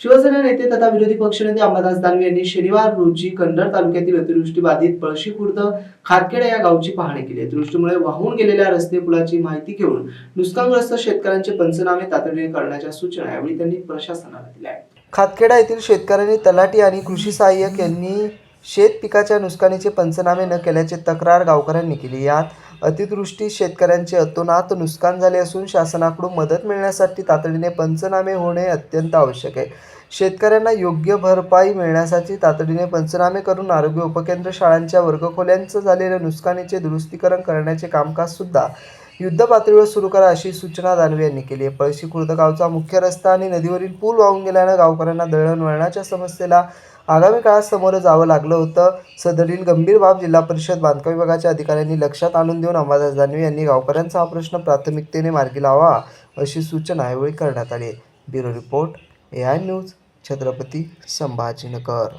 शिवसेना नेते तथा विरोधी पक्षनेते अंबादास दानवे यांनी शनिवार रोजी कन्नड तालुक्यातील अतिवृष्टी बाधित पळशी खुर्द खारखेडा या गावची पाहणी केली. अतिवृष्टीमुळे वाहून गेलेल्या रस्ते पुलाची माहिती घेऊन नुकसानग्रस्त शेतकऱ्यांचे पंचनामे तातडीने करण्याच्या सूचना यावेळी त्यांनी प्रशासनाला दिल्या. खातखेडा येथील शेतकऱ्यांनी तलाठी आणि कृषी सहाय्यक यांनी शेत पिकाच्या नुकसानीचे पंचनामे न केल्याची तक्रार गावकऱ्यांनी केली. यात अतिवृष्टी शेतकऱ्यांचे अतोनात नुकसान झाले असून शासनाकडून मदत मिळण्यासाठी तातडीने पंचनामे होणे अत्यंत आवश्यक आहे. शेतकऱ्यांना योग्य भरपाई मिळण्यासाठी तातडीने पंचनामे करून आरोग्य उपकेंद्र शाळांच्या वर्गखोल्यांचं झालेल्या नुकसानीचे दुरुस्तीकरण करण्याचे कामकाजसुद्धा युद्धपातळीवर युद्ध पातळीवर सुरू करा अशी सूचना दानवे यांनी केली आहे. पळशी खुर्द गावचा मुख्य रस्ता आणि नदीवरील पूल वाहून गेल्यानं गावकऱ्यांना दळणवळणाच्या समस्येला आगामी काळात समोर जावं लागलं होतं. सदरील गंभीर बाब जिल्हा परिषद बांधकाम विभागाच्या अधिकाऱ्यांनी लक्षात आणून देऊन अंबादास दानवे यांनी गावकऱ्यांचा हा प्रश्न प्राथमिकतेने मार्गी लावा अशी सूचना यावेळी करण्यात आली. Bureau report A I news Chhatrapati Sambhajinagar.